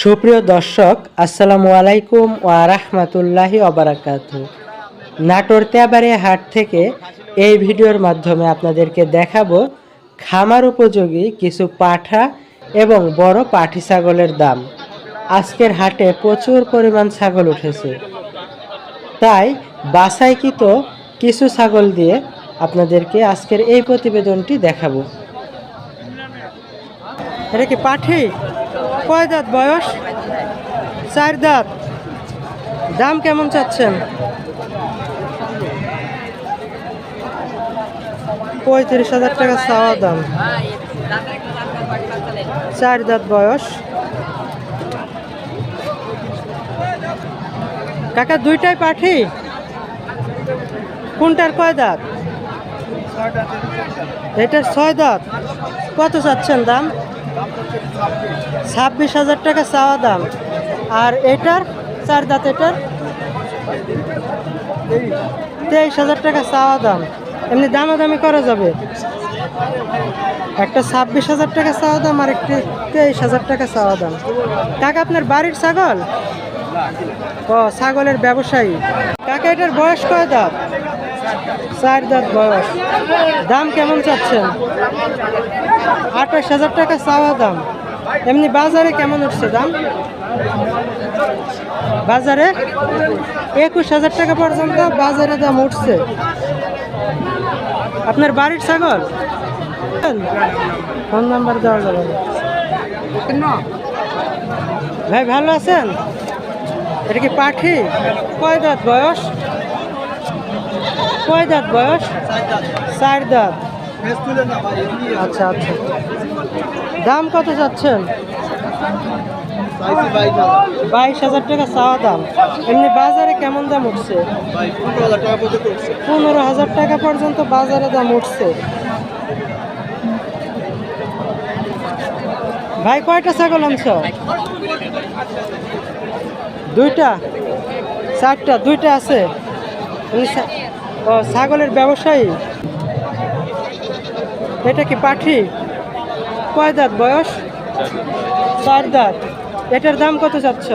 সুপ্রিয় দর্শক, আসসালামু আলাইকুম ওয়া রাহমাতুল্লাহি অবরাকাত নাটোর তেবারে হাট থেকে এই ভিডিওর মাধ্যমে আপনাদেরকে দেখাবো খামার উপযোগী কিছু পাঠা এবং বড় পাঠি ছাগলের দাম। আজকের হাটে প্রচুর পরিমাণ ছাগল উঠেছে। তাই বাসাইকৃত কিছু ছাগল দিয়ে আপনাদেরকে আজকের এই প্রতিবেদনটি দেখাবো। এটা কি পাঠি? কয় দাঁত বয়স? চার দাঁত দাম কেমন চাচ্ছেন? পঁয়ত্রিশ হাজার টাকা চাওয়া দাম। চার দাঁত বয়স। কাকা, দুইটাই পাঠি? কোনটার কয় দাঁত এটার ছয় দাঁত কত চাচ্ছেন দাম? ছাব্বিশ হাজার টাকা চাওয়া দাম। আর এটার, চার দাঁত এটার, তেইশ হাজার টাকা চাওয়া দাম। এমনি দামাদামি করা যাবে। একটা ছাব্বিশ হাজার টাকা চাওয়া দাম আর একটি তেইশ হাজার টাকা চাওয়া দাম। কাকা, আপনার বাড়ির ছাগল? ও, ছাগলের ব্যবসায়ী। কাকা, এটার বয়স কয় দাঁত? চার দাঁত বয়স। দাম কেমন চাচ্ছেন? আঠাশ হাজার টাকা চাওয়া দাম। এমনি বাজারে কেমন উঠছে দাম? বাজারে একুশ হাজার টাকা পর্যন্ত বাজারে দাম উঠছে। আপনার বাড়ির ছাগল? ফোন নাম্বার দেওয়া যাবে। ভাই, ভালো আছেন? এটা কি পাখি? কয় দাঁত বয়স? কয় দাঁত বয়স? চার দাঁত আচ্ছা আচ্ছা। দাম কত যাচ্ছেন? বাইশ হাজার টাকা চাওয়া দাম। এমনি বাজারে কেমন দাম উঠছে? পনেরো হাজার টাকা পর্যন্ত বাজারে দাম উঠছে। ভাই, কয়টা ছাগল আনছ? দুইটা? চারটা? দুইটা আছে? ছাগলের ব্যবসায়ী? এটা কি পাঠি? কয় দাঁত বয়স? চার দাঁত। এটার দাম কত চাচ্ছ?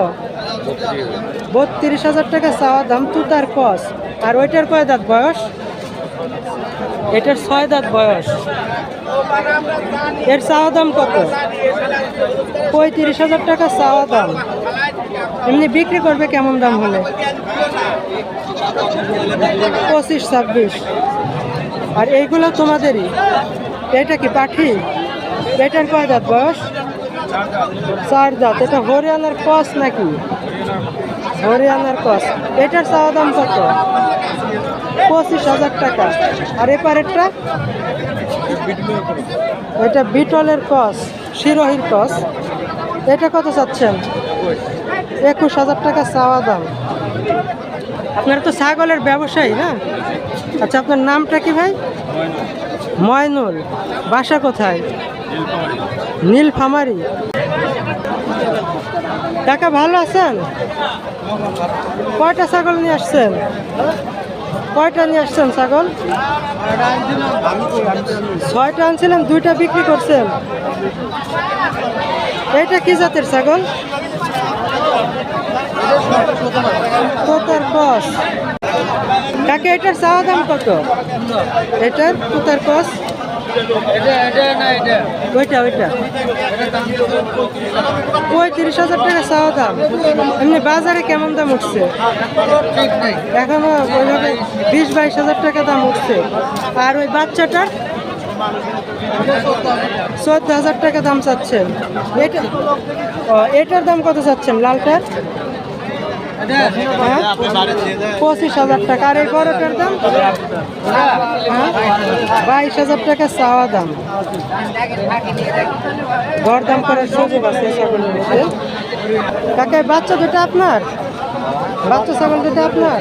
বত্রিশ হাজার টাকা চাওয়া দাম, তুতার কস। আর ওইটার কয় দাঁত বয়স? এটার ছয় দাঁত বয়স। এর চাওয়া দাম কত? পঁয়ত্রিশ হাজার টাকা চাওয়া দাম। এমনি বিক্রি করবে কেমন দাম হলে? পঁচিশ, ছাব্বিশ। আর এইগুলো তোমাদেরই। এটা কি পাঠি এটার কয় দাঁত বয়স? চার দাঁত। এটা হরিয়ানার কস নাকি? হরিয়ানার কস। এটার চাওয়া দাম কত? পঁচিশ হাজার টাকা। আর এপারেরটা এটা বিটলের কস, শিরোহির কস। এটা কত চাচ্ছেন? একুশ হাজার টাকা চাওয়া দাম। আপনার তো ছাগলের ব্যবসায়ী না? আচ্ছা আপনার নামটা কি ভাই? ময়নুল। বাসা কোথায়? নীলফামারি। কাকা, ভালো আছেন? কয়টা ছাগল নিয়ে আসছেন? কয়টা নিয়ে আসছেন ছাগল? ছয়টা আনছিলেন, দুইটা বিক্রি করছেন। এটা কি জাতের ছাগল? তোতার কস। কাকে, এটার চাওয়া দাম কত? এটার তোতার কস? ওইটা ওইটা। পঁয়ত্রিশ হাজার টাকা চাওয়া দাম। এমনি বাজারে কেমন দাম উঠছে? এখনও ওইভাবে বিশ, বাইশ হাজার টাকা দাম উঠছে। আর ওই বাচ্চাটার চোদ্দ হাজার টাকা দাম চাচ্ছেন। এটা এটার দাম কত চাচ্ছেন? লালটার? পঁচিশ হাজার টাকা। আর এই বড়টার দাম? হ্যাঁ? বাইশ হাজার টাকা চাওয়া দাম। দরদাম করার সুযোগ আছে কাকা বাচ্চা দুটা আপনার? বাচ্চা ছাগল দুটো আপনার?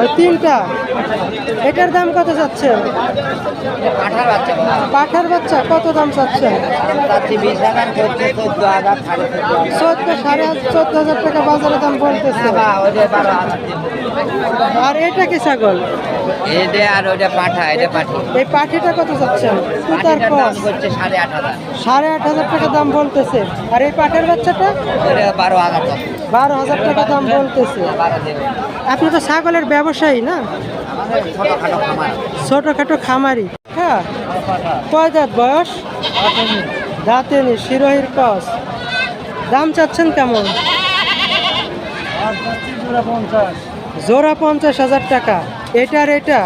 ওই তিনটা। এটার দাম কত চাচ্ছেন পাঠার বাচ্চা কত দাম বিশ চোদ্দ সাড়ে চোদ্দ হাজার টাকা বাজারে দাম বলতেছে। আর এটা কি ছাগল? এটা আর ওটা পাঠা এটা পাঠি এই পাঠিটা কত দাম সাড়ে আট হাজার। সাড়ে আট হাজার টাকা দাম বলতেছে। আর এই পাঠের বাচ্চাটা? বারো হাজার টাকা। বারো হাজার টাকা দাম বলতেছে। আপনি তো ছাগলের ব্যবসায়ী না? ছোটোখাটো খামারি। হ্যাঁ। কয় দাঁত বয়স? দাঁতে নি শিরোহির কস দাম চাচ্ছেন কেমন? জোড়া পঞ্চাশ হাজার টাকা। এটা আর এটা?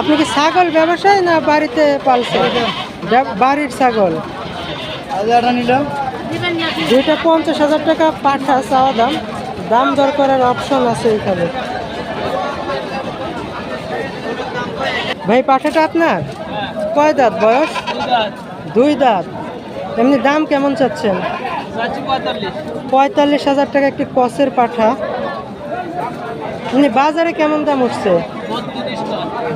আপনি কি ছাগল ব্যবসায়ী না বাড়িতে পালছেন? বাড়ির ছাগল? দুইটা পঞ্চাশ হাজার টাকা পাঠা চাওয়া দাম। দাম দর করার অপশন আছে এখানে। ভাই পাঠাটা আপনার? কয় দাঁত বয়স? দুই দাঁত। এমনি দাম কেমন চাচ্ছেন? পঁয়তাল্লিশ হাজার টাকা একটি কসের পাঠা। এমনি বাজারে কেমন দাম উঠছে?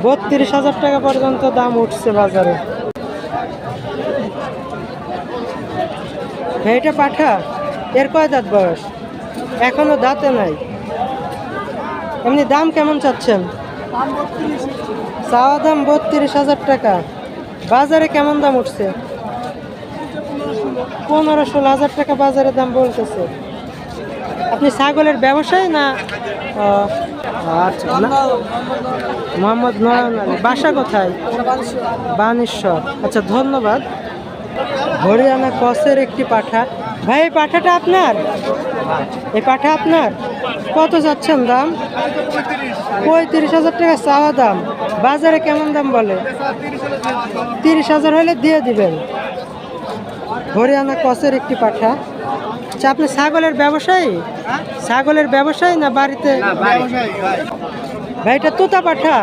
বত্রিশ হাজার টাকা পর্যন্ত দাম উঠছে বাজারে ভাই, এটা পাঠা। এর কয় দাঁত বয়স? এখনও দাঁতে নাই। এমনি দাম কেমন চাচ্ছেন? চাওয়া দাম বত্রিশ হাজার টাকা। বাজারে কেমন দাম উঠছে? পনেরো ষোলো হাজার টাকা বাজারে দাম বলতেছে। আপনি ছাগলের ব্যবসায় না আচ্ছা না? মোহাম্মদ নয়ন বাসা কোথায়? বানেশ্বর। আচ্ছা ধন্যবাদ। হরিয়ানা কসের একটি পাঠা। ভাই এই পাঠাটা আপনার? এই পাঠা আপনার? কত যাচ্ছেন দাম? পঁয়ত্রিশ হাজার টাকা চাওয়া দাম। বাজারে কেমন দাম বলে? তিরিশ হাজার হলে দিয়ে দিবেন। হরিয়ানা কসের একটি পাঠা। আচ্ছা আপনি ছাগলের ব্যবসায়ী? ছাগলের ব্যবসায়ী না বাড়িতে? ভাই এটা তোতা পাঠা।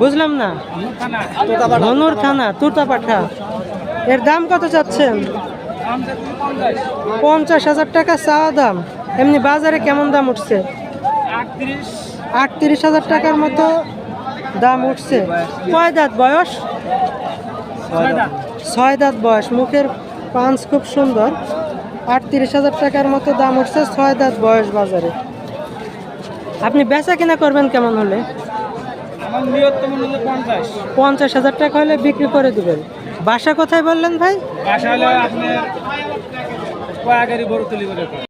বুঝলাম না। ধনুর থানা তুতা পাঠা। এর দাম কত চাচ্ছেন? পঞ্চাশ হাজার টাকা চাওয়া দাম। এমনি বাজারে কেমন দাম উঠছে? আটত্রিশ হাজার টাকার মতো দাম উঠছে। কয় দাঁত বয়স? ছয় দাঁত বয়স। মুখের পাঞ্চ খুব সুন্দর। আটত্রিশ হাজার টাকার মতো দাম উঠছে। ছয় দাঁত বয়স বাজারে। আপনি বেচা কিনা করবেন কেমন হলে? পঞ্চাশ। হাজার টাকা হলে বিক্রি করে দেবেন। বাসা কোথায় বললেন ভাই? বাসা হলে আপনি